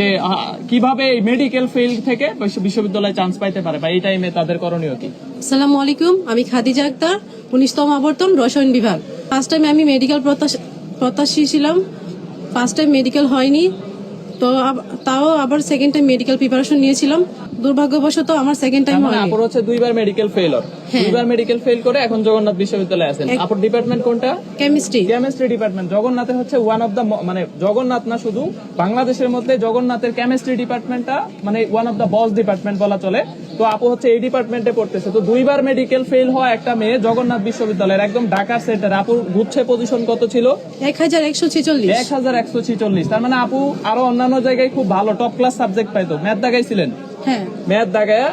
যে, কীভাবে medical field থেকে বিশ্ব- বিশ্ববিদ্যালয়ে চান্স পাইতে পারে বা এই টাইমে তাদের করণীয় কি? সালাম আলাইকুম আমি খাদিজা আক্তার উনিশতম আবর্তন রসায়ন বিভাগ। ফার্স্ট টাইম আমি মেডিকেল প্রত্যাশী ছিলাম। ফার্স্ট টাইম মেডিকেল হয়নি। তো তাও আবার সেকেন্ড টাইম মেডিকেল প্রিপারেশন নিয়েছিলাম। দুর্ভাগ্যবশত আমার সেকেন্ড টাইম হয়নি। আপুর হচ্ছে দুইবার মেডিকেল ফেল হ্যাঁ। দুইবার মেডিকেল ফেল করে এখন জগন্নাথ বিশ্ববিদ্যালয়ে আছেন। আপনার আপুর ডিপার্টমেন্ট কোনটা? কেমিস্ট্রি কেমিস্ট্রি ডিপার্টমেন্ট জগন্নাথে হচ্ছে ওয়ান অফ দা মানে জগন্নাথ না শুধু বাংলাদেশের মধ্যে জগন্নাথের কেমিস্ট্রি ডিপার্টমেন্টটা মানে one of the boss department বলা চলে। তো আপু হচ্ছে এই ডিপার্টমেন্টে পড়তেছে। তো দুইবার মেডিকেল ফেল হওয়া একটা মেয়ে জগন্নাথ বিশ্ববিদ্যালয়ের একদম ঢাকার সেন্টার আপুর গুচ্ছে পজিশন কত ছিল? এক হাজার একশো ছেচল্লিশ। এক হাজার একশো ছিচল্লিশ। তার মানে আপু আরও অন্যান্য জায়গায় খুব ভালো টপ ক্লাস সাবজেক্ট পাইতো। ম্যাথ দাগাইছিলেন? ম্যাথ দাগায়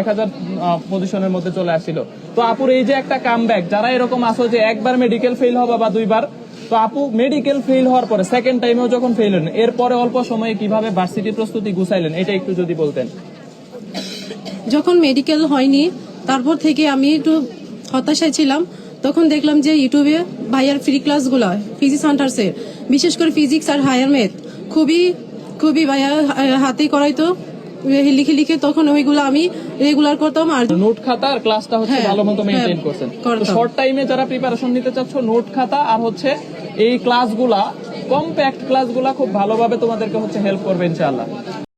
এক হাজার পজিশনের মধ্যে চলে আসছিল তো আপুর এই যে একটা কাম যারা এরকম আসো যে একবার মেডিকেল ফেল হবে বা দুইবার তো আপু মেডিকেল ফেল হওয়ার পরে সেকেন্ড টাইমেও যখন ফেল হলেন এরপরে অল্প সময়ে কীভাবে ভার্সিটি প্রস্তুতি গুছাইলেন এটা একটু যদি বলতেন। যখন মেডিকেল হয়নি তারপর থেকে আমি একটু হতাশায় ছিলাম। তখন দেখলাম যে ইউটিউবে ভাইয়ার ফ্রি ক্লাসগুলো ফিজিক্স হান্টার্সের বিশেষ করে ফিজিক্স আর হায়ার ম্যাথ খুবই খুবই ভাইয়া হা- হাতে করাইতো। লিখে লিখে তখন ওইগুলো আমি রেগুলার করতাম আর নোট খাতা আর ক্লাসটা হচ্ছে ভালো মতো মেনটেন করছেন। শর্ট টাইমে যারা প্রিপারেশন নিতে চাচ্ছ নোট খাতা আর হচ্ছে এই ক্লাসগুলা কম্প্যাক্ট ক্লাসগুলা খুব ভালোভাবে তোমাদেরকে হচ্ছে হেল্প করবে ইনশাআল্লাহ।